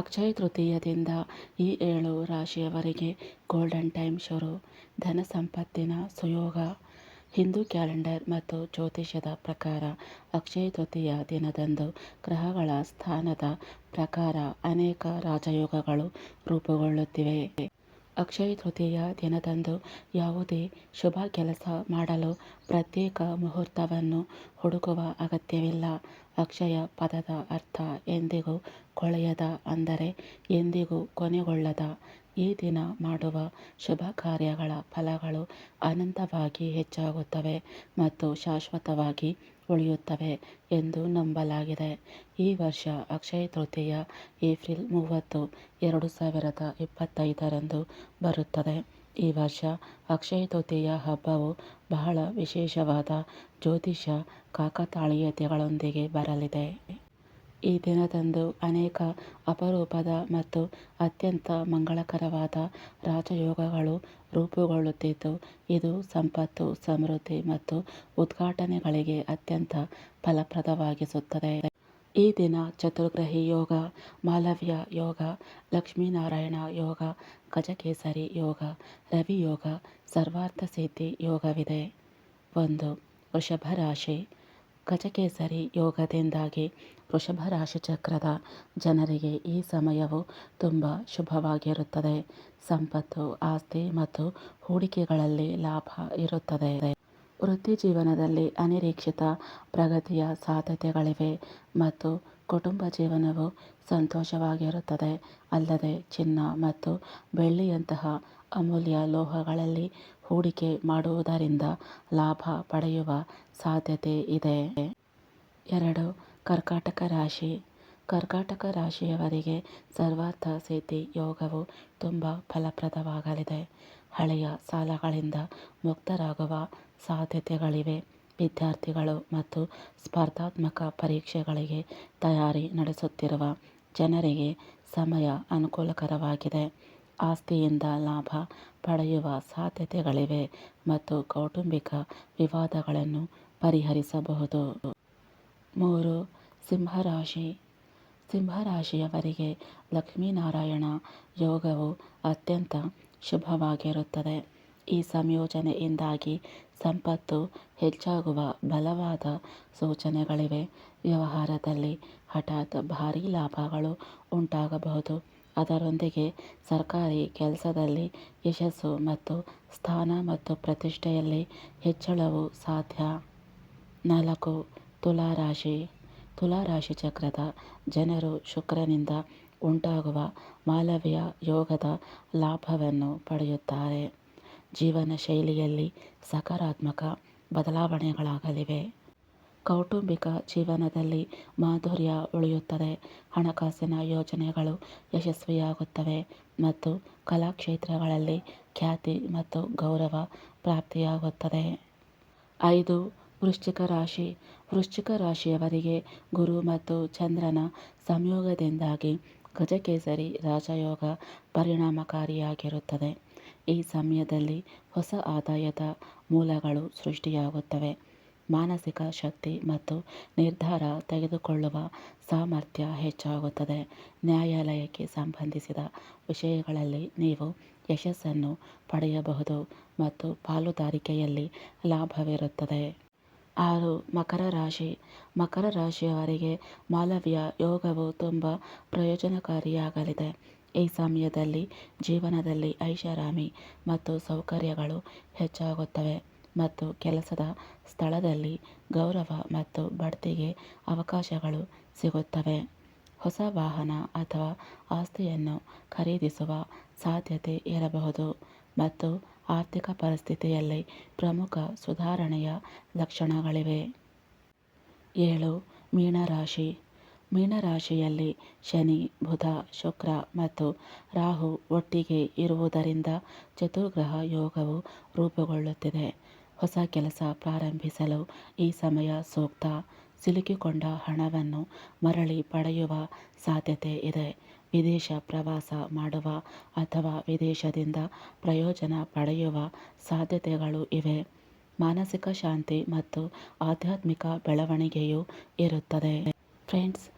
ಅಕ್ಷಯ ತೃತೀಯದಿಂದ ಈ ಏಳು ರಾಶಿಯವರಿಗೆ ಗೋಲ್ಡನ್ ಟೈಮ್ ಶುರು. ಧನ ಸಂಪತ್ತಿನ ಸುಯೋಗ. ಹಿಂದೂ ಕ್ಯಾಲೆಂಡರ್ ಮತ್ತು ಜ್ಯೋತಿಷ್ಯದ ಪ್ರಕಾರ ಅಕ್ಷಯ ತೃತೀಯ ದಿನದಂದು ಗ್ರಹಗಳ ಸ್ಥಾನದ ಪ್ರಕಾರ ಅನೇಕ ರಾಜಯೋಗಗಳು ರೂಪುಗೊಳ್ಳುತ್ತಿವೆ. ಅಕ್ಷಯ ತೃತೀಯ ದಿನದಂದು ಯಾವುದೇ ಶುಭ ಕೆಲಸ ಮಾಡಲು ಪ್ರತ್ಯೇಕ ಮುಹೂರ್ತವನ್ನು ಹುಡುಕುವ ಅಗತ್ಯವಿಲ್ಲ. ಅಕ್ಷಯ ಪದದ ಅರ್ಥ ಎಂದಿಗೂ ಕೊಳೆಯದ ಅಂದರೆ ಎಂದಿಗೂ ಕೊನೆಗೊಳ್ಳದ. ಈ ದಿನ ಮಾಡುವ ಶುಭ ಕಾರ್ಯಗಳ ಫಲಗಳು ಅನಂತವಾಗಿ ಹೆಚ್ಚಾಗುತ್ತವೆ ಮತ್ತು ಶಾಶ್ವತವಾಗಿ ಉಳಿಯುತ್ತವೆ ಎಂದು ನಂಬಲಾಗಿದೆ. ಈ ವರ್ಷ ಅಕ್ಷಯ ತೃತೀಯ, ಏಪ್ರಿಲ್ ಮೂವತ್ತು, ಎರಡು ಸಾವಿರದ ಇಪ್ಪತ್ತೈದರಂದು ಬರುತ್ತದೆ. ಈ ವರ್ಷ ಅಕ್ಷಯ ತೃತೀಯ ಹಬ್ಬವು ಬಹಳ ವಿಶೇಷವಾದ ಜ್ಯೋತಿಷ ಕಾಕತಾಳೀಯತೆಗಳೊಂದಿಗೆ ಬರಲಿದೆ. ಈ ದಿನದಂದು ಅನೇಕ ಅಪರೂಪದ ಮತ್ತು ಅತ್ಯಂತ ಮಂಗಳಕರವಾದ ರಾಜಯೋಗಗಳು ರೂಪುಗೊಳ್ಳುತ್ತಿದ್ದು, ಇದು ಸಂಪತ್ತು, ಸಮೃದ್ಧಿ ಮತ್ತು ಉದ್ಘಾಟನೆಗಳಿಗೆ ಅತ್ಯಂತ ಫಲಪ್ರದವಾಗಿಸುತ್ತದೆ. ಈ ದಿನ ಚತುರ್ಗ್ರಹಿ ಯೋಗ, ಮಾಲವ್ಯ ಯೋಗ, ಲಕ್ಷ್ಮೀನಾರಾಯಣ ಯೋಗ, ಗಜಕೇಸರಿ ಯೋಗ ರವಿಯೋಗ ಸರ್ವಾರ್ಥ ಸಿದ್ಧಿ ಯೋಗವಿದೆ. ಒಂದು, ವೃಷಭ ರಾಶಿ. ಗಜಕೇಸರಿ ಯೋಗದಿಂದಾಗಿ ವೃಷಭ ರಾಶಿ ಚಕ್ರದ ಜನರಿಗೆ ಈ ಸಮಯವು ತುಂಬ ಶುಭವಾಗಿರುತ್ತದೆ. ಸಂಪತ್ತು, ಆಸ್ತಿ ಮತ್ತು ಹೂಡಿಕೆಗಳಲ್ಲಿ ಲಾಭ ಇರುತ್ತದೆ. ವೃತ್ತಿ ಜೀವನದಲ್ಲಿ ಅನಿರೀಕ್ಷಿತ ಪ್ರಗತಿಯ ಸಾಧ್ಯತೆಗಳಿವೆ ಮತ್ತು ಕುಟುಂಬ ಜೀವನವು ಸಂತೋಷವಾಗಿರುತ್ತದೆ. ಅಲ್ಲದೆ ಚಿನ್ನ ಮತ್ತು ಬೆಳ್ಳಿಯಂತಹ ಅಮೂಲ್ಯ ಲೋಹಗಳಲ್ಲಿ ಹೂಡಿಕೆ ಮಾಡುವುದರಿಂದ ಲಾಭ ಪಡೆಯುವ ಸಾಧ್ಯತೆ ಇದೆ. ಎರಡು, ಕರ್ಕಾಟಕ ರಾಶಿ. ಕರ್ಕಾಟಕ ರಾಶಿಯವರಿಗೆ ಸರ್ವಾರ್ಥ ಸಿದ್ಧಿ ಯೋಗವು ತುಂಬ ಫಲಪ್ರದವಾಗಲಿದೆ. ಹಳೆಯ ಸಾಲಗಳಿಂದ ಮುಕ್ತರಾಗುವ ಸಾಧ್ಯತೆಗಳಿವೆ. ವಿದ್ಯಾರ್ಥಿಗಳು ಮತ್ತು ಸ್ಪರ್ಧಾತ್ಮಕ ಪರೀಕ್ಷೆಗಳಿಗೆ ತಯಾರಿ ನಡೆಸುತ್ತಿರುವ ಜನರಿಗೆ ಸಮಯ ಅನುಕೂಲಕರವಾಗಿದೆ. ಆಸ್ತಿಯಿಂದ ಲಾಭ ಪಡೆಯುವ ಸಾಧ್ಯತೆಗಳಿವೆ ಮತ್ತು ಕೌಟುಂಬಿಕ ವಿವಾದಗಳನ್ನು ಪರಿಹರಿಸಬಹುದು. ಮೂರು, ಸಿಂಹರಾಶಿ. ಸಿಂಹರಾಶಿಯವರಿಗೆ ಲಕ್ಷ್ಮೀನಾರಾಯಣ ಯೋಗವು ಅತ್ಯಂತ ಶುಭವಾಗಿರುತ್ತದೆ. ಈ ಸಂಯೋಜನೆಯಿಂದಾಗಿ ಸಂಪತ್ತು ಹೆಚ್ಚಾಗುವ ಬಲವಾದ ಸೂಚನೆಗಳಿವೆ. ವ್ಯವಹಾರದಲ್ಲಿ ಹಠಾತ್ ಭಾರಿ ಲಾಭಗಳು ಉಂಟಾಗಬಹುದು. ಅದರೊಂದಿಗೆ ಸರ್ಕಾರಿ ಕೆಲಸದಲ್ಲಿ ಯಶಸ್ಸು ಮತ್ತು ಸ್ಥಾನ ಮತ್ತು ಪ್ರತಿಷ್ಠೆಯಲ್ಲಿ ಹೆಚ್ಚಳವು ಸಾಧ್ಯ. ನಾಲ್ಕು, ತುಲಾರಾಶಿ. ತುಲಾರಾಶಿ ಚಕ್ರದ ಜನರು ಶುಕ್ರನಿಂದ ಉಂಟಾಗುವ ಮಾಲವ್ಯ ಯೋಗದ ಲಾಭವನ್ನು ಪಡೆಯುತ್ತಾರೆ. ಜೀವನ ಶೈಲಿಯಲ್ಲಿ ಸಕಾರಾತ್ಮಕ ಬದಲಾವಣೆಗಳಾಗಲಿವೆ. ಕೌಟುಂಬಿಕ ಜೀವನದಲ್ಲಿ ಮಾಧುರ್ಯ ಉಳಿಯುತ್ತದೆ. ಹಣಕಾಸಿನ ಯೋಜನೆಗಳು ಯಶಸ್ವಿಯಾಗುತ್ತವೆ ಮತ್ತು ಕಲಾಕ್ಷೇತ್ರಗಳಲ್ಲಿ ಖ್ಯಾತಿ ಮತ್ತು ಗೌರವ ಪ್ರಾಪ್ತಿಯಾಗುತ್ತದೆ. ಐದು, ವೃಶ್ಚಿಕ ರಾಶಿ. ವೃಶ್ಚಿಕ ರಾಶಿಯವರಿಗೆ ಗುರು ಮತ್ತು ಚಂದ್ರನ ಸಂಯೋಗದಿಂದಾಗಿ ಗಜಕೇಸರಿ ರಾಜಯೋಗ ಪರಿಣಾಮಕಾರಿಯಾಗಿರುತ್ತದೆ. ಈ ಸಮಯದಲ್ಲಿ ಹೊಸ ಆದಾಯದ ಮೂಲಗಳು ಸೃಷ್ಟಿಯಾಗುತ್ತವೆ. ಮಾನಸಿಕ ಶಕ್ತಿ ಮತ್ತು ನಿರ್ಧಾರ ತೆಗೆದುಕೊಳ್ಳುವ ಸಾಮರ್ಥ್ಯ ಹೆಚ್ಚಾಗುತ್ತದೆ. ನ್ಯಾಯಾಲಯಕ್ಕೆ ಸಂಬಂಧಿಸಿದ ವಿಷಯಗಳಲ್ಲಿ ನೀವು ಯಶಸ್ಸನ್ನು ಪಡೆಯಬಹುದು ಮತ್ತು ಪಾಲುದಾರಿಕೆಯಲ್ಲಿ ಲಾಭವಿರುತ್ತದೆ. ಆರು, ಮಕರ ರಾಶಿ. ಮಕರ ರಾಶಿಯವರಿಗೆ ಮಾಲವ್ಯ ಯೋಗವು ತುಂಬ ಪ್ರಯೋಜನಕಾರಿಯಾಗಲಿದೆ. ಈ ಸಮಯದಲ್ಲಿ ಜೀವನದಲ್ಲಿ ಐಷಾರಾಮಿ ಮತ್ತು ಸೌಕರ್ಯಗಳು ಹೆಚ್ಚಾಗುತ್ತವೆ ಮತ್ತು ಕೆಲಸದ ಸ್ಥಳದಲ್ಲಿ ಗೌರವ ಮತ್ತು ಬಡ್ತಿಗೆ ಅವಕಾಶಗಳು ಸಿಗುತ್ತವೆ. ಹೊಸ ವಾಹನ ಅಥವಾ ಆಸ್ತಿಯನ್ನು ಖರೀದಿಸುವ ಸಾಧ್ಯತೆ ಇರಬಹುದು ಮತ್ತು ಆರ್ಥಿಕ ಪರಿಸ್ಥಿತಿಯಲ್ಲಿ ಪ್ರಮುಖ ಸುಧಾರಣೆಯ ಲಕ್ಷಣಗಳಿವೆ. ಏಳು, ಮೀನರಾಶಿ. ಮೀನರಾಶಿಯಲ್ಲಿ ಶನಿ, ಬುಧ, ಶುಕ್ರ ಮತ್ತು ರಾಹು ಒಟ್ಟಿಗೆ ಇರುವುದರಿಂದ ಚತುರ್ಗ್ರಹ ಯೋಗವು ರೂಪುಗೊಳ್ಳುತ್ತಿದೆ. ಹೊಸ ಕೆಲಸ ಪ್ರಾರಂಭಿಸಲು ಈ ಸಮಯ ಸೂಕ್ತ. ಸಿಲುಕಿಕೊಂಡ ಹಣವನ್ನು ಮರಳಿ ಪಡೆಯುವ ಸಾಧ್ಯತೆ ಇದೆ. ವಿದೇಶ ಪ್ರವಾಸ ಮಾಡುವ ಅಥವಾ ವಿದೇಶದಿಂದ ಪ್ರಯೋಜನ ಪಡೆಯುವ ಸಾಧ್ಯತೆಗಳು ಇವೆ. ಮಾನಸಿಕ ಶಾಂತಿ ಮತ್ತು ಆಧ್ಯಾತ್ಮಿಕ ಬೆಳವಣಿಗೆಯೂ ಇರುತ್ತದೆ. ಫ್ರೆಂಡ್ಸ್